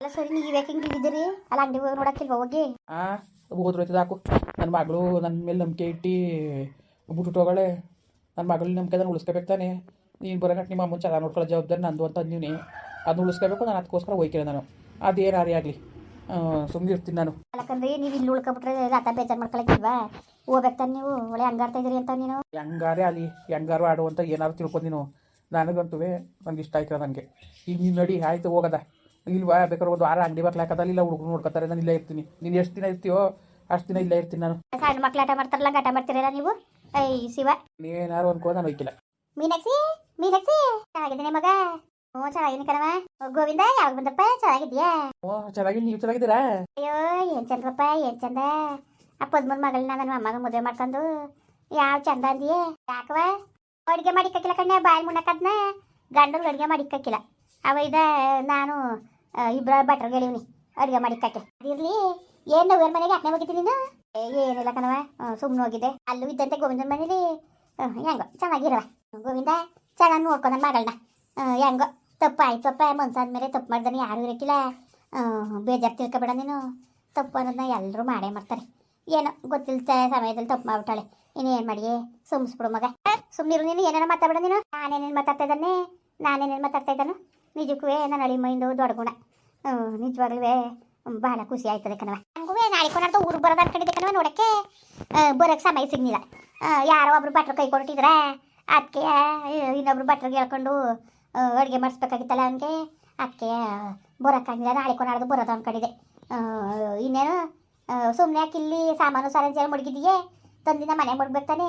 ಅಲ್ಲ ಸರಿ ನೀವು ಯಾಕೆ ಹಿಂಗೆ ಇದ್ದೀರಿ ಅಲ್ಲ ಅಂಗಡಿ ಹೋಗಿ ನೋಡಕ್ಕಿಲ್ವ ಹೋಗಿ? ಆ ಹೋದ್ರೋಯ್ತದ ಹಾಕು. ನನ್ನ ಮಗಳು ನನ್ನ ಮೇಲೆ ನಂಬಿಕೆ ಇಟ್ಟು ಬಿಟ್ಬಿಟ್ಟು ಹೋಗಳೆ. ನನ್ನ ಮಗಳ ನಂಬಿಕೆ ಅದನ್ನು ಉಳಿಸ್ಕೋಬೇಕು ತಾನೆ. ನೀನು ಬರೋಣ ನಿಮ್ಮ ಅಮ್ಮನ ಚೆನ್ನಾಗಿ ನೋಡ್ಕೊಳ್ಳೋ ಜವಾಬ್ದಾರಿ ನಂದು ಅಂತ ಅಂದೀನಿ ಅದನ್ನ ಉಳಿಸ್ಕೋಬೇಕು ನಾನು ಅದಕ್ಕೋಸ್ಕರ ಹೋಯ್ಕಿರ ನಾನು. ಅದೇನಾರೇ ಆಗಲಿ. ಸುಮ್ಮನೆ ಇರ್ತೀನಿ ನಾನು. ಅಲ್ಲಕಂದ್ರೆ ನೀವು ಇಲ್ಲಿ ಉಳ್ಕೊಬಿಟ್ರೆ ರಾತ ಬೇಜಾರು ಮಾಡ್ಕೊಳಕ್ಕಿಲ್ವಾ ಹೋಗ್ಬೇಕು ತಾನೆ ನೀವು. ಒಳ್ಳೆ ಹಂಗಾಡ್ತಾ ಇದ್ದೀರಿ ಅಂತ ನೀನು. ಹೆಂಗಾರೇ ಅಲ್ಲಿ ಹೆಂಗಾರು ಆಡು ಅಂತ ಏನಾರು ತಿಳ್ಕೊಂಡು ನೀನು. ನನಗಂತೂ ನನಗೆ ಇಷ್ಟ ಆಯ್ತು ನನಗೆ ಈಗ ನೀನು ನಡಿ ಆಯ್ತು ಹೋಗದ. ಇಲ್ವಾ ಬೇಕಾದ್ರೆ ಒಂದು ವಾರ ಅಂಗಡಿ ಬಾಕ್ಲಾಕದಲ್ಲ ಇಲ್ಲ ಹುಡುಗರು ನೋಡ್ಕೊತಾರೆ ನಾನು ಇಲ್ಲೇ ಇರ್ತೀನಿ. ನೀನು ಎಷ್ಟು ದಿನ ಇರ್ತೀಯೋ ಅಷ್ಟು ದಿನ ಇಲ್ಲೇ ಇರ್ತೀನಿ ನಾನು. ಸಣ್ಣ ಮಕ್ಳು ಆಟ ಮಾಡ್ತಾರಲ್ಲ ಗಟ ಮಾಡ್ತೀರಲ್ಲ ನೀವು? ಐ ಶಿವ. ನೀವೇನಾರು ಅನ್ಕೋ ನಾನು ಹೋಯ್ಕಿಲ್ಲ ಮೀನಾಕ್ಷಿ ಮೀನಾಕ್ಷಿ ಚೆನ್ನಾಗಿದ್ದೀನಿ ಮಗ? ಹ್ಞೂ ಚೆನ್ನಾಗಿದ್ದೀನಿ ಕಣವ ಗೋವಿಂದ ಯಾವಾಗ ಬಂದಪ್ಪ? ಚೆನ್ನಾಗಿದ್ಯಾ ಓ ಚೆನ್ನಾಗಿ ನೀವು ಚೆನ್ನಾಗಿದ್ದೀರಾ? ಅಯ್ಯೋ ಏನ್ ಚಂದ್ರಪ್ಪ ಏನ್ ಚಂದ? ಆ ಪದ್ಮನ್ ಮಗಳನ್ನ ನನ್ನ ಮೊಮ್ಮಗ ಮದುವೆ ಮಾಡ್ಕೊಂಡು ಯಾವ ಚಂದ ಅಂದಿಯೇ? ಯಾಕವ ಅಡುಗೆ ಮಾಡಿಕ್ಕಿಲ್ಲ ಕಣ್ಣೆ ಬಾಯಿ ಮುಣ್ಣಕ್ಕದ್ನ ಗಂಡನ ಅಡುಗೆ ಮಾಡಿಕ್ಕಿಲ್ಲ. ಅವ ಇದ ನಾನು ಇಬ್ರ ಭಟ್ರಿಗೆ ಹೇಳಿವ್ನಿ ಅಡುಗೆ ಕಟ್ಟೆ ಅದಿರ್ಲಿ ಏನು ನವ್ಯರ ಮನೆಗೆ ಅಟ್ನೆ ಹೋಗಿದ್ದೀನಿ ನೀನು? ಏನಿಲ್ಲ ಕಣವ ಸುಮ್ಮನೆ ಹೋಗಿದ್ದೆ. ಅಲ್ಲೂ ಇದ್ದಂತೆ ಗೋವಿಂದನ ಮನೇಲಿ. ಹೆಂಗ ಚೆನ್ನಾಗಿರವ ಗೋವಿಂದ, ಚೆನ್ನಾಗಿ ನೋಡ್ಕೊಂಡ ಮಗಳನ್ನ. ತಪ್ಪ ಹೆಂಗೋ, ತಪ್ಪು ಮನ್ಸಾದ ಮನ್ಸಾದ್ಮೇಲೆ ತಪ್ಪು ಮಾಡ್ದಾನೆ ಯಾರು ಇರಕ್ಕಿಲ್ಲ ಬೇಜಾರು ತಿಳ್ಕೊಬೇಡ ನೀನು. ತಪ್ಪು ಅನ್ನೋದನ್ನ ಎಲ್ಲರೂ ಮಾಡೇ ಮಾಡ್ತಾರೆ. ಏನೋ ಗೊತ್ತಿಲ್ಲ ಸಮಯದಲ್ಲಿ ತಪ್ಪು ಮಾಡ್ಬಿಟ್ಟಾಳೆ. ಇನ್ನೇನು ಮಾಡಿ ಸುಮ್ಸ್ಬಿಡು ಮಗ. ಸುಮ್ಮನಿರು ನೀನು, ಏನೇನೋ ಮಾತಾಡ್ಬೇಡ ನೀನು. ನಾನೇನೇನು ಮಾತಾಡ್ತಾ ಇದ್ದಾನೆ? ನಾನೇನೇನು ಮಾತಾಡ್ತಾ ಇದ್ದಾನು? ನಿಜಕ್ಕೂ ನನ್ನ ಅಳಿ ಮೈಂದು ದೊಡ್ಡ ಗುಣ. ನಿಜವಾಗ್ಲೂ ಭಾಳ ಖುಷಿ ಆಯ್ತದೆ ಕಣವ ಹಂಗೂ ನಾಳೆ ಕೊನಾಡ್ದು ಊರು ಬರೋದು ಅನ್ಕೊಂಡಿದ್ದೆ ಕಣವ ನೋಡಕ್ಕೆ. ಬರೋಕ್ಕೆ ಸಮಯ ಸಿಗ್ಲಿಲ್ಲ. ಆ, ಯಾರೋ ಒಬ್ರು ಭಟ್ರು ಕೈ ಕೊಟ್ಟಿದ್ರ ಅದಕ್ಕೆ ಇನ್ನೊಬ್ರು ಭಟ್ರಿಗೆ ಹೇಳ್ಕೊಂಡು ಅಡುಗೆ ಮಾಡಿಸ್ಬೇಕಾಗಿತ್ತಲ್ಲ ಅವನಿಗೆ. ಅದಕ್ಕೆ ಬರೋಕ್ಕಾಗಿಲ್ಲ ನಾಳೆ ಕೊನಾಡ್ದು ಬರೋದು ಅನ್ಕೊಂಡಿದ್ದೆ ಇನ್ನೇನು ಸುಮ್ಮನೆ ಇಲ್ಲಿ ಸಾಮಾನು ಸರಂಜಿ ಎಲ್ಲ ತಂದಿನ ಮನೆ ಮುಡ್ಬೇಕು ತಾನೆ.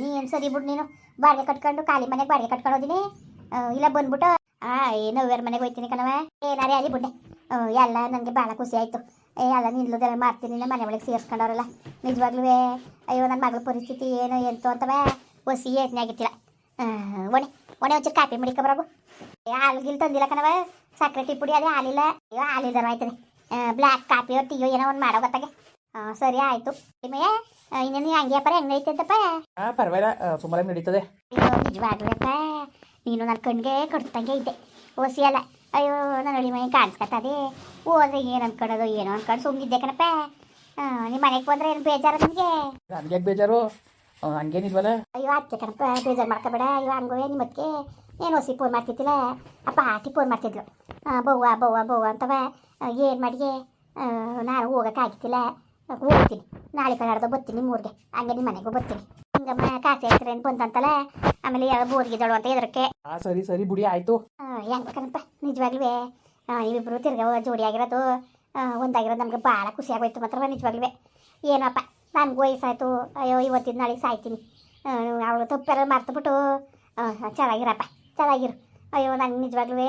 ನೀನು ಸರಿ ಬಿಡು ನೀನು. ಬಾಡಿಗೆ ಕಟ್ಕೊಂಡು ಖಾಲಿ ಮನೆಗೆ ಬಾಡಿಗೆ ಕಟ್ಕೊಂಡು ಹೋದಿನಿ. ಇಲ್ಲ ಬಂದ್ಬಿಟ್ಟು ಆ ಏನೋ ಬೇರೆ ಮನೆಗೆ ಹೋಯ್ತೀನಿ ಕಣವ ಏನಾರೇ ಅಲ್ಲಿ ಬುಡ್ಡೆ. ಎಲ್ಲ ನನಗೆ ಭಾಳ ಖುಷಿ ಆಯಿತು. ಏ ಎಲ್ಲ ನಿಲ್ಲೋದೆಲ್ಲ ಮಾಡ್ತೀನಿ ನಮ್ಮ ಮನೆ ಒಳಗೆ ಸೇರಿಸ್ಕೊಂಡವ್ರಲ್ಲ. ನಿಜವಾಗ್ಲೂ ಅಯ್ಯೋ ನನ್ನ ಮಗಳ ಪರಿಸ್ಥಿತಿ ಏನು ಎಂತು ಅಂತವ ಹೊಸಿ ಯೋಚನೆ ಆಗಿತ್ತಿಲ್ಲ. ಒಣೆ ಒಣೆ ಒಂಚೂರು ಕಾಪಿ ಮಡಿಕೊಬರಗು ಹಾಲ್ಗಿಲ್ ತಂದಿಲ್ಲ ಕಣವ ಸಕ್ಕರೆ ಟೀ ಪುಡಿ ಅದೇ ಹಾಲಿಲ್ಲ. ಅಯ್ಯೋ ಹಾಲಿಲ್ದಾರ ಆಯ್ತದೆ ಬ್ಲ್ಯಾಕ್ ಕಾಪಿಯೋ ಟೀಯೋ ಏನೋ ಒಂದು ಮಾಡೋ ಗೊತ್ತಾಗೆ. ಸರಿ ಆಯಿತು. ನಿಮಗೆ ಇನ್ನೇನು ಹಂಗೆ ಪರ ಹೆಂಗೆ ಅಂತಪ್ಪ? ಹಾಂ ಪರವಾಗಿಲ್ಲ ಸುಮಾರು ನಡೀತದೆ. ಅಯ್ಯೋ ನಿಜವಾಗ್ಲಪ್ಪ ನೀನು ನನ್ನ ಕಣ್ಗೆ ಕಟ್ತಂಗೆ ಇದ್ದೆ. ಓಸಿಯಲ್ಲ ಅಯ್ಯೋ ನನ್ನ ಹಳ್ಳಿ ಮನೆ ಕಾಣಿಸ್ಕತ್ತದೆ. ಹೋದ್ರೆ ಏನು ಅನ್ಕೊಳ್ಳೋದು ಏನೋ ಅನ್ಕೊಂಡು ಸುಮ್ಮನಿದ್ದೆ ಕಣಪ್ಪ. ನಿಮ್ಮ ಮನೆಗೆ ಬಂದ್ರೆ ಏನು ಬೇಜಾರು ನನಗೆ ಯಾಕೆ ಬೇಜಾರು? ಹಂಗೇನಿಲ್ವಲ್ಲ? ಅಯ್ಯೋ ಅತ್ತೆ ಕಣಪ್ಪ ಬೇಜಾರು ಮಾಡ್ಕೋಬೇಡ. ಅಯ್ಯೋ ಹಂಗೋ ನಿಮ್ಮಕ್ಕೆ ಏನು ಹೊಸಿ ಫೋನ್ ಮಾಡ್ತಿದ್ದಿಲ್ಲ? ಅಪ್ಪ ಆಟಿ ಫೋನ್ ಮಾಡ್ತಿದ್ಲು ಬವ್ವ ಬವ್ವ ಬವ್ವ ಅಂತವ. ಏನು ಮಾಡಿಗೆ? ನಾನು ಹೋಗೋಕ್ಕಾಗ್ತಿಲ್ಲ ಹೋಗ್ತೀನಿ. ನಾಳೆ ಕನ್ನಡದ ಬರ್ತೀನಿ ಮೂರ್ಗೆ ಹಂಗೆ ನಿಮ್ಮ ಮನೆಗೂ ಬರ್ತೀನಿ. ಹಿಂಗಮ್ಮ ಕಾಸೆ ಹೇಳ್ತಾರೆ ಅಂತ ಬಂತಂತಲ್ಲ ಆಮೇಲೆ ಯಾವ ಬೋರ್ಗಿದಳು ಅಂತ ಎದರಕ್ಕೆ ಆ ಸರಿ ಸರಿ ಬುಡಿ ಆಯ್ತು. ಹೆಂಗೆ ಕಣಪ್ಪ ನಿಜವಾಗ್ಲೂ ಇವಿಬ್ರು ತಿರ್ಗ ಜೋಡಿ ಆಗಿರೋದು ಒಂದಾಗಿರೋದು ನಮ್ಗೆ ಭಾಳ ಖುಷಿ ಆಗೋಯ್ತು ಮಾತ್ರ ನಿಜವಾಗ್ಲೂ ಏನಪ್ಪ ನನಗೆ ವಯಸ್ಸಾಯ್ತು. ಅಯ್ಯೋ ಇವತ್ತಿನ ನಾಳೆಗೆ ಸಾಯ್ತೀನಿ. ಅವಳು ತಪ್ಪೆಲ್ಲ ಮರ್ತುಬಿಟ್ಟು ಚೆನ್ನಾಗಿರಪ್ಪ ಚೆನ್ನಾಗಿರು. ಅಯ್ಯೋ ನಂಗೆ ನಿಜವಾಗ್ಲೂ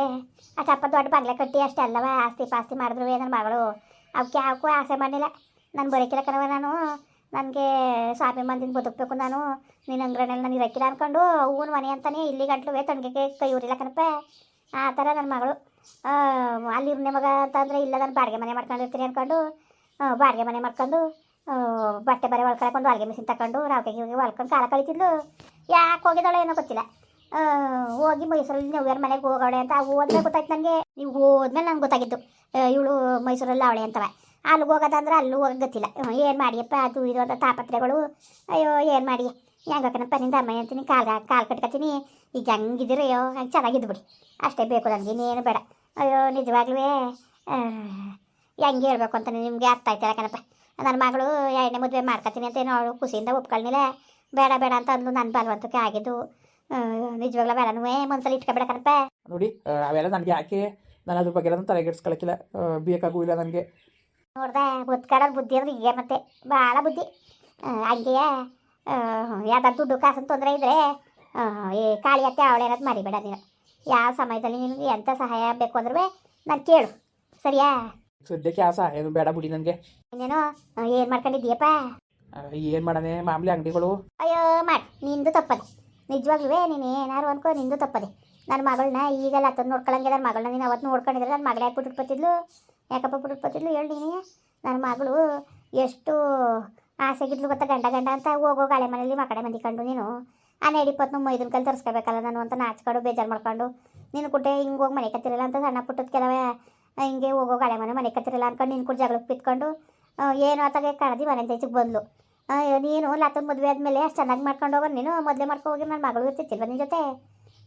ಚಪ್ಪ ದೊಡ್ಡ ಬಂಗ್ಲೆ ಕಟ್ಟಿ ಅಷ್ಟೆಲ್ಲವ ಆಸ್ತಿ ಪಾಸ್ತಿ ಮಾಡಿದ್ರು ನನ್ನ ಮಗಳು ಅವಕ್ಕೆ ಯಾವಕ್ಕೂ ಆಸೆ ಮಾಡಲಿಲ್ಲ. ನಾನು ಬರೋಕಿಲ್ಲ ಕಣವ ನಾನು. ನನಗೆ ಸ್ವಾಮಿ ಮಂದಿನ ಬದುಕಬೇಕು ನಾನು. ನಿನ್ನ ಅಂಗ್ರಣೆಲ್ಲ ನನಗೆ ಇರೋಕ್ಕಿಲ್ಲ ಅನ್ಕೊಂಡು ಹೂವಿನ ಮನೆ ಅಂತಾನೆ ಇಲ್ಲಿ ಗಂಟ್ಲು ತಣ್ಣಗೆ ಕೈ ಊರಿಲ್ಲ ಕಣಪ್ಪ. ಆ ಥರ ನನ್ನ ಮಗಳು. ಅಲ್ಲಿ ಮಗ ಅಂತಂದರೆ ಇಲ್ಲ, ನಾನು ಬಾಡಿಗೆ ಮನೆ ಮಾಡ್ಕೊಂಡಿರ್ತೀನಿ ಅಂದ್ಕೊಂಡು ಬಾಡಿಗೆ ಮನೆ ಮಾಡ್ಕೊಂಡು ಬಟ್ಟೆ ಬರೆ ಹೊಲ್ಕೊಳಕೊಂಡು ಅಲ್ಲಿಗೆ ಮಿಷಿನ್ ತಗೊಂಡು ರಾವ್ಗೆ ಹೋಗಿ ಹೊಲ್ಕೊಂಡು ಕಾಲ ಕಳಿತಿದ್ಲು. ಯಾಕೆ ಹೋಗಿದ್ದಾಳೆ ಏನೋ ಗೊತ್ತಿಲ್ಲ. ಹೋಗಿ ಮೈಸೂರಲ್ಲಿ ನವ್ಯಾರ ಮನೆಗೆ ಹೋಗೋಳೆ ಅಂತ ಹೋದ್ಮೇಲೆ ಗೊತ್ತಾಯ್ತು ನನಗೆ. ನೀವು ಹೋದ್ಮೇಲೆ ನಂಗೆ ಗೊತ್ತಾಗಿದ್ದು. ಇವಳು ಮೈಸೂರಲ್ಲಿ ಅವಳೆ ಅಂತವ. ಅಲ್ಲಿಗೆ ಹೋಗೋದಂದ್ರೆ ಅಲ್ಲೂ ಗೊತ್ತಿಲ್ಲ ಏನು ಮಾಡಿಯಪ್ಪ ಅದು ಇದು ಅಂತ ತಾಪತ್ರೆಗಳು ಅಯ್ಯೋ, ಏನು ಮಾಡಿ? ಹೆಂಗಕ್ಕನಪ್ಪ ನಿಂದ ಅಮ್ಮ ಅಂತೀನಿ, ಕಾಲು ಕಾಲು ಕಟ್ಕೊತೀನಿ ಈಗ ಹೆಂಗಿದ್ದೀರಯ್ಯೋ ಹಂಗೆ ಚೆನ್ನಾಗಿದ್ದು ಬಿಡಿ. ಅಷ್ಟೇ ಬೇಕು ನನಗೆ, ಇನ್ನೇನು ಬೇಡ. ಅಯ್ಯೋ ನಿಜವಾಗ್ಲೂ ಹೆಂಗೆ ಹೇಳ್ಬೇಕು ಅಂತ ನಿಮಗೆ ಅರ್ಥ ಆಯ್ತಲ್ಲ ಕಣಪ್ಪ. ನನ್ನ ಮಗಳು ಎರಡನೇ ಮದುವೆ ಮಾಡ್ಕೊತೀನಿ ಅಂತ ಏನೋ ಖುಷಿಯಿಂದ ಒಪ್ಕೊಳ್ನಿಲ್ಲ. ಬೇಡ ಬೇಡ ಅಂತ ಅಂದು ನನ್ನ ಬಲವಂತಕ್ಕೆ ಆಗಿದ್ದು. ನಿಜವಾಗ್ಲೂ ಬೇಡನೂ ಮನ್ಸಲ್ಲಿ ಇಟ್ಕೊಬೇಡ ಕಣಪ್ಪ. ನೋಡಿ ಅವೆಲ್ಲ ನನಗೆ ಯಾಕೆ ನಾನು ಅದ್ರ ಬಗ್ಗೆ ತಲೆಗೆಡ್ಸ್ಕೊಳಕ್ಕಿಲ್ಲ ಬೇಕಾಗೂ ಇಲ್ಲ ನನಗೆ. ನೋಡ್ದೆ ಬುದ್ಕಡೋದು ಬುದ್ಧಿ ಅಂದ್ರೆ ಈಗ ಮತ್ತೆ ಭಾಳ ಬುದ್ಧಿ. ಆ, ಹಂಗೆಯ ಯಾವ್ದಾದ್ರು ದುಡ್ಡು ಕಾಸು ತೊಂದರೆ ಇದ್ದರೆ ಈ ಕಾಳಿ ಅತ್ತೆ ಅವಳೇನದು ಮರಿಬೇಡ ನೀನು. ಯಾವ ಸಮಯದಲ್ಲಿ ನಿನಗೆ ಎಂಥ ಸಹಾಯ ಬೇಕು ಅಂದ್ರೆ ನಾನು ಕೇಳು. ಸರಿಯಾ? ಸದ್ಯಕ್ಕೆ ಯಾವ ಸಹಾಯ ಬೇಡ ಬಿಡಿ ನನಗೆ. ಇನ್ನೇನು ಏನು ಮಾಡ್ಕೊಂಡಿದ್ದೀಯಪ್ಪ? ಏನು ಮಾಡನೆ ಮಾಮೂಲಿ ಅಂಗಡಿಗಳು. ಅಯ್ಯೋ ಮಾಡಿ ನಿಂದು ತಪ್ಪದೆ. ನಿಜವಾಗ್ಲೂ ನೀನು ಏನಾರು ಅನ್ಕೋ ನಿಂದು ತಪ್ಪದೆ. ನನ್ನ ಮಗಳನ್ನ ಈಗೆಲ್ಲ ಅತ್ತ ನೋಡ್ಕೊಳಂಗೆ ನನ್ನ ಮಗಳನ್ನ ನೀನು ಅವತ್ತು ನೋಡ್ಕೊಂಡಿದ್ರೆ ನನ್ನ ಮಗಳೇ ಯಾಕೆ ಬಿಟ್ಬಿಟ್ಟಿದ್ಲು ಯಾಕಪ್ಪ ಬಿಟ್ಬಿಟ್ಟಿದ್ಲು ಹೇಳಿ ನೀನೇ ನನ್ನ ಮಗಳು ಎಷ್ಟು ಆಸೆ ಆಸೆಗಿದ್ಲು ಗೊತ್ತಾ? ಗಂಡ ಗಂಡ ಅಂತ ಹೋಗೋ ಗಾಳೆ ಮನೇಲಿ ಮಾಕಡೆ ಮಂದಿ ಕಂಡು ನೀನು. ನೇಡಿ ಇಪ್ಪತ್ತು ಮೈದನ ಕೈಲಿ ತರಿಸ್ಕೋಬೇಕಲ್ಲ ನಾನು ಅಂತ ನಾಚ್ಕೊಂಡು ಬೇಜಾರು ಮಾಡ್ಕೊಂಡು. ನೀನು ಕುಟ್ಟೆ ಹಿಂಗೆ ಹೋಗಿ ಮನೆ ಕತ್ತಿರಲ್ಲ ಅಂತ ಸಣ್ಣ ಪುಟ್ಟದ ಕೆಲವೇ ಹಿಂಗೆ ಹೋಗೋ ಗಾಳೆ ಮನೆ ಮನೆ ಕತ್ತಿರಲ್ಲ ಅಂದ್ಕೊಂಡು ನಿನ್ ಕೂಡ ಜಗಳಕ್ಕೆ ಬಿತ್ಕೊಂಡು ಏನು ಆತಾಗೆ ಕಳದಿ ಮನೆ ತೆಚ್ಚಕ್ಕೆ ಬಂದ್ಲು. ನೀನು ಲತ್ತನ ಮದುವೆ ಆದಮೇಲೆ ಅಷ್ಟು ಚೆನ್ನಾಗಿ ಮಾಡ್ಕೊಂಡು ಹೋಗೋ ನೀನು? ಮೊದಲೇ ಮಾಡ್ಕೊ ಹೋಗಿ ನನ್ನ ಮಗಳು ಇರ್ತಿತ್ತಿಲ್ವ ನಿನ್ನ ಜೊತೆ?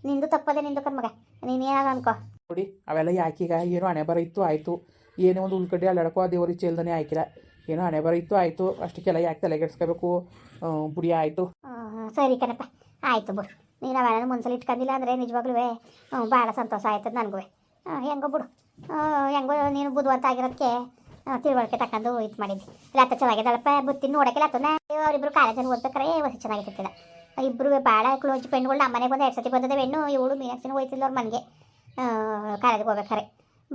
ನಿಂದು ತಪ್ಪದೆ ನಿಂದು ಕಣ್ಮಗ. ನೀನು ಏನಾದ್ರು ಅನ್ಕೋ. ನೋಡಿ, ಅವೆಲ್ಲ ಯಾಕೀಗ ಏನೋ ಹಣೆ ಬರ ಇತ್ತು, ಆಯಿತು. ಏನೋ ಒಂದು ಉಳ್ಕಡ್ಡಿ ಅಲ್ಲಾಡಕೋ, ಆ ದೇವ್ರಿಗೆ ಚೆಲ್ದನೇ ಆಯ್ಕಿಲ್ಲ ಏನೋ ಹಣೆ ಬರ ಇತ್ತು, ಆಯಿತು. ಅಷ್ಟಕ್ಕೆಲ್ಲ ಯಾಕೆ ತಲೆಗೆಡ್ಸ್ಕೋಬೇಕು? ಬುಡಿ ಆಯಿತು. ಸರಿ ಕಣಪ್ಪ. ಆಯಿತು ಬಿಡು. ನೀನು ಅವೆಲ್ಲ ಮುನ್ಸಲ್ಲಿ ಇಟ್ಕೊಂಡಿಲ್ಲ ಅಂದರೆ ನಿಜವಾಗ್ಲೂ ಭಾಳ ಸಂತೋಷ ಆಯ್ತದ ನನಗೂ ಹೆಂಗೋ ಬಿಡು. ಹೆಂಗೋ ನೀನು ಬುದ್ಧಿವಂತ ಆಗಿರೋದಕ್ಕೆ ತಿಳುವಳಿಕೆ ತಕೊಂಡು ಇದು ಮಾಡಿದ್ದಿ. ಲತ್ತ ಚೆನ್ನಾಗಿದ್ದಾಳಪ್ಪ, ಬುತ್ತಿ ನೋಡೋಕೆ ಲಾತನ ಅವರಿಬ್ಬರು ಕಾಲೇಜಲ್ಲಿ ಓದ್ಬೇಕಾರೆ ಹೊಸ ಚೆನ್ನಾಗಿರ್ತಿಲ್ಲ ಇಬ್ಬರು ಭಾಳ ಕ್ಲೋಸ್ ಫ್ರೆಂಡ್ಗಳು ನಮ್ಮ ಮನೆಗೆ ಬಂದು ಎರಡು ಸತಿ ಬಂದದ ಹೆಣ್ಣು, ಇವಳು ಮೀನಾಕ್ಷಿನ ಹೋಯ್ತಿಲ್ಲ ಅವ್ರ ಮನೆಗೆ. ಕಾಲೇಜಿಗೆ ಹೋಗ್ಬೇಕಾರೆ.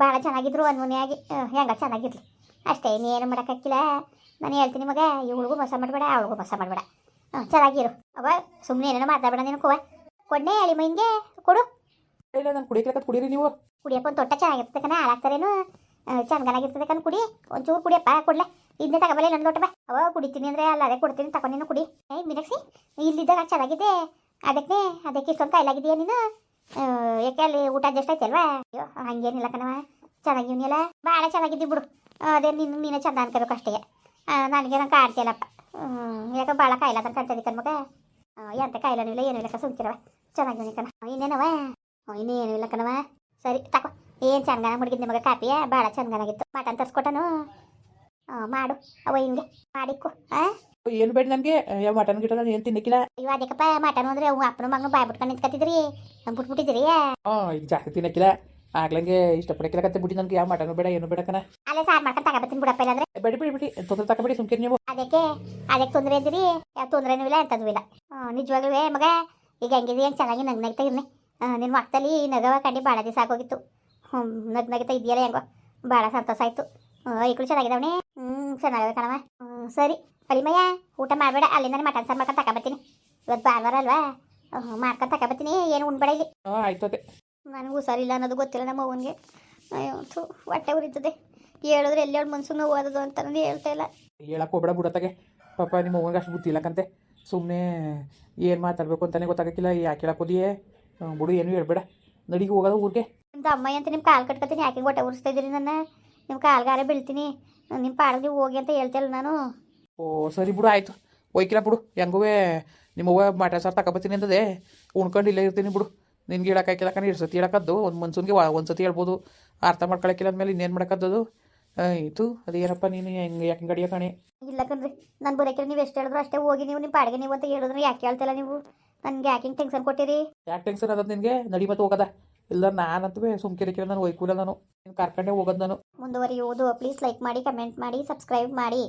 ಭಾಳ ಚೆನ್ನಾಗಿದ್ರು ಅನ್ಮುನಿಯಾಗಿ. ಹೆಂಗ ಚೆನ್ನಾಗಿರ್ಲಿ. ಅಷ್ಟೇ ಇನ್ನೇನು ಮಾಡೋಕ್ಕಾಗಿಲ್ಲ ನಾನು ಹೇಳ್ತೀನಿ ಮಗ ಇವಳಿಗೂ ಮೋಸ ಮಾಡಬೇಡ ಅವಳಿಗೂ ಮೋಸ ಮಾಡಬೇಡ. ಹಾಂ ಚೆನ್ನಾಗಿರು. ಅವ ಸುಮ್ಮನೆ ಏನೇನೋ ಮಾತಾಡಬೇಡ ನೀನು ಕುವ ಕೊಡ್ನೆ ಹೇಳಿ ಮೈನ್ಗೆ ಕೊಡು. ಇಲ್ಲ ನಾನು ಕುಡಿಯಕ್ಕೆ ಕುಡೀರಿ ನೀವು. ಕುಡಿಯಪ್ಪ ಒಂದು ತೊಟ್ಟ ಚೆನ್ನಾಗಿರ್ತದೆ ಕಣ ಹಾಳಾಗ್ತಾರೇನು? ಚೆನ್ನಾಗಿರ್ತದೆ ಕಣ್ ಕುಡಿ. ಒಂಚೂರು ಕುಡಿಯಪ್ಪ ಕೊಡ್ಲೆ. ಇದನ್ನೇ ತಗೋಬಲ್ಲ ನನ್ನ ಲೋಟ ಬಾ. ಅವ ಕುಡಿತೀನಿ ಅಂದರೆ ಅಲ್ಲ ಅದೇ ಕೊಡ್ತೀನಿ ತಗೊಂಡು ನೀನು ಕುಡಿ. ಏಯ್ ಮಿನಕ್ಸಿ ಇಲ್ಲಿದ್ದಾಗ ಚೆನ್ನಾಗಿದೆ. ಅದಕ್ಕೆ ಅದಕ್ಕೆ ಇಷ್ಟೊಂದು ಕಾಯಿಲಾಗಿದೆಯಾ ನೀನು? ಯಾಕೆ ಅಲ್ಲಿ ಊಟ ಜಸ್ಟ್ ಆಯ್ತಲ್ವಾ ಅಯ್ಯೋ, ಹಂಗೇನಿಲ್ಲ ಕಣವ ಚೆನ್ನಾಗಿವ್ನಿಲ್ಲ ಭಾಳ ಚೆನ್ನಾಗಿದ್ದಿ ಬಿಡು. ಅದೇ ನಿನ್ನ ನೀನೇ ಚಂದ ಅನ್ಕೋಬೇಕು ಅಷ್ಟೇ. ನನಗೆ ನಂಗೆ ಕಾಡ್ತಿಯಲ್ಲಪ್ಪ ಯಾಕೆ ಭಾಳ ಕಾಯಿಲ್ಲ ಅಂತ ಕಾಣ್ತದೆ ಕಣ್ಮಗ ಎಂತ ಕಾಯಿಲ್ಲ ಇಲ್ಲ ಏನೂ ಇಲ್ಲ ಸುಮ್ಕಿರವ ಚೆನ್ನಾಗಿವ್ನಿ ಕಣ ಇನ್ನೇನವ ಇನ್ನೇನು ಇಲ್ಲ ಕಣವ ಸರಿ, ತಕೋ. ಏನು ಚೆನ್ನಾಗಿ ಮುಡ್ಗಿದ್ ನಿಮಗೆ ಕಾಪಿಯ ಭಾಳ ಚೆನ್ನಾಗಿತ್ತು ಮಟನ್ ತರಿಸ್ಕೊಟ್ಟನು. ಮಾಡು. ಅವ ಹಿಂಗೆ ಮಾಡಿಕ್ಕು. ಹಾಂ ಏನು ಬೇಡ ನನಗೆ ಯಾವ ಮಟನ್ ಗಿಟನ್ ಏನು ತಿನ್ನಕ್ಕಿಲ್ಲ? ಇವ ಅದಕ್ಕಪ್ಪ ಮಟನ್ ಅಂದ್ರೆ ಅವ್ ಅಪ್ಪನ ಮಗನ ಬಾಯ್ ಬಿಟ್ಕೊಂಡು ನಿಂತ್ಕೊತಿದ್ರಿ ಬಿಟ್ಬಿಟ್ಟಿದ್ರಿ ಹಾಂ ಈಗ ಜಾಸ್ತಿ ತಿನ್ನಕ್ಕಿಲ್ಲ. ಆಗ್ಲಂಗೆ ಇಷ್ಟಪಡಕ್ಕಿಲ್ಲ ಕತ್ತೆ ಬಿಡಿ ನನಗೆ. ಯಾವ ಮಟನ್ ಬೇಡ ಏನು ಬೇಡ ಕಣ. ಅಲ್ಲೇ ಸಾರು ಮಾಡ್ಕೊಂಡು ತಗೋಬತ್ತೀನಿ ಬಿಡಪ್ಪ ಇಲ್ಲಾಂದ್ರೆ. ಬೇಡಿ ಬಿಡಿ ಬಿಡಿ ತೊಂದರೆ ತಗೊಬೇಡಿ ಸುಮ್ಕಿರಿ ನೀವು. ಅದಕ್ಕೆ ಅದಕ್ಕೆ ತೊಂದರೆ ಇದ್ರಿ ಯಾವ ತೊಂದರೆನೂ ಇಲ್ಲ ಎಂಥದ್ದು ಇಲ್ಲ. ನಿಜವಾಗ್ಲೂ ಮಗ ಈಗ ಹೆಂಗಿದೆ ಹೆಂಗೆ ಚೆನ್ನಾಗಿ ನಗ್ ನಗ್ತಾ ಇರ್ನಿ ನಿನ್ನ ಮಕ್ಕದಲ್ಲಿ ನಗವ ಕಂಡು ಭಾಳ ದಿವಸ ಆಗೋಗಿತ್ತು. ಹ್ಞೂ ನಗ್ ನಗಿತಾ ಇದೆಯಲ್ಲ ಹೆಂಗೋ. ಭಾಳ ಸಂತೋಷ ಆಯಿತು. ಈಕಳು ಚೆನ್ನಾಗಿದ್ದಾವಣೆ ಹ್ಞೂ ಚೆನ್ನಾಗಿದೆ ಕಣವ ಹ್ಞೂ ಸರಿ. ಕಡಿಮೆಯ ಊಟ ಮಾಡಬೇಡ ಅಲ್ಲಿಂದ ಮಟನ್ ಸಾರು ಮಾಡ್ಕೊಂಡು ತಕೊಂಬತ್ತೀನಿ ಇವತ್ತು ಭಾನುವಾರ ಅಲ್ವಾ? ಮಾಡ್ಕೊಂಡು ತಗೊಬತ್ತೀನಿ ಏನು ಉಣ್ಬೇಡ ಇಲ್ಲಿ ಆಯ್ತದೆ. ನನಗೂ ಹುಷಾರಿಲ್ಲ ಅನ್ನೋದು ಗೊತ್ತಿಲ್ಲ ನಮ್ಮ ಅವನಿಗೆ ಥು ಹೊಟ್ಟೆ ಉರಿತದೆ. ಹೇಳಿದ್ರೆ ಎಲ್ಲಿ ಹೇಳಿ ಮನ್ಸು ನೋವು ಓದೋದು ಅಂತ ನಾನು ಹೇಳ್ತಾ ಇಲ್ಲ. ಹೇಳಕ್ಕೆ ಹೋಗ್ಬೇಡ ಬಿಡತ್ತಾಗೆ ಪಾಪ ನಿಮ್ಮ ಅವ್ವನಿಗೆ ಅಷ್ಟು ಇಲ್ಲಕಂತೆ ಸುಮ್ಮನೆ ಏನು ಮಾತಾಡಬೇಕು ಅಂತಲೇ ಗೊತ್ತಾಗಕ್ಕಿಲ್ಲ. ಯಾಕೆ ಹೇಳಕ್ಕೋದಿಯೇ ಬಿಡು ಏನು ಹೇಳ್ಬೇಡ. ನಡಿಗೆ ಹೋಗೋದು ಊರಿಗೆ. ನಿಮ್ದು ಅಮ್ಮ ಅಂತ ನಿಮ್ಮ ಕಾಲು ಕಟ್ಕೊತೀನಿ. ಯಾಕೆ ಹೊಟ್ಟೆ ಉರಿಸ್ತಾ ಇದ್ದೀರಿ ನನ್ನ? ನಿಮ್ಮ ಗಾರೆ ಬೀಳ್ತೀನಿ. ನಿಮ್ಮ ಪಾಡಿಗೆ ಹೋಗಿ ಅಂತ ಹೇಳ್ತಿಲ್ಲ ನಾನು. ಓ ಸರಿ ಬಿಡು ಆಯಿತು. ಒಯ್ಕಿಲ್ಲ ಬಿಡು. ಹೆಂಗೂ ನಿಮ್ಮ ಮಾಟ ಸಾರು ತಗೊಬತ್ತೀನಿ ಅಂತದೆ ಉಣ್ಕೊಂಡು ಇಲ್ಲೇ ಇರ್ತೀನಿ ಬಿಡು. ನಿನ್ಗೆ ಹೇಳಕ್ಕಾಗಿಲ್ಲ ಕಣ ಎರಡು ಸತಿ ಹೇಳಕ್ಕದ್ದು ಒಂದು ಮನ್ಸೂನ್ಗೆ ಒಂದು ಸತಿ ಹೇಳ್ಬೋದು. ಅರ್ಥ ಮಾಡ್ಕೊಳಕ್ಕಿಲ್ಲ ಅಂದಮೇಲೆ ಇನ್ನೇನು ಮಾಡೋಕ್ಕದ್ದು ಆಯಿತು ಅದೇನಪ್ಪ ನೀನು ಹೆಂಗೆ ಯಾಕೆ ಗಡಿಯ ಕಣೆ? ಇಲ್ಲ ಕಣ್ರಿ ನಾನು ಬರೋಕೆ ನೀವು ಎಷ್ಟು ಹೇಳಿದ್ರು ಅಷ್ಟೇ ಹೋಗಿ ನೀವು ನಿಮ್ಮ ಪಾಡಿಗೆ ನೀವು ಅಂತ ಹೇಳಿದ್ರು ಯಾಕೆ ಹೇಳ್ತಿಲ್ಲ ನೀವು? ನನಗೆ ಯಾಕೆ ಹಿಂಗೆ ಟೆನ್ಷನ್ ಕೊಟ್ಟಿರಿ? ಯಾಕೆ ಟೆನ್ಷನ್ ಅದ ನಿನಗೆ? ನಡಿ ಮತ್ತು ಹೋಗದ. ಇಲ್ಲ ನಾನಂತೂ ಸುಮ್ಕಿರಿಕಿಲ್ಲ ನಾನು ಒಯ್ಕೂಲ ನಾನು. ನೀನು ಕರ್ಕೊಂಡೇ ಹೋಗೋದು ನಾನು. ಮುಂದುವರಿಯುವುದು. ಪ್ಲೀಸ್ ಲೈಕ್ ಮಾಡಿ ಕಮೆಂಟ್ ಮಾಡಿ ಸಬ್ಸ್ಕ್ರೈಬ್ ಮಾಡಿ.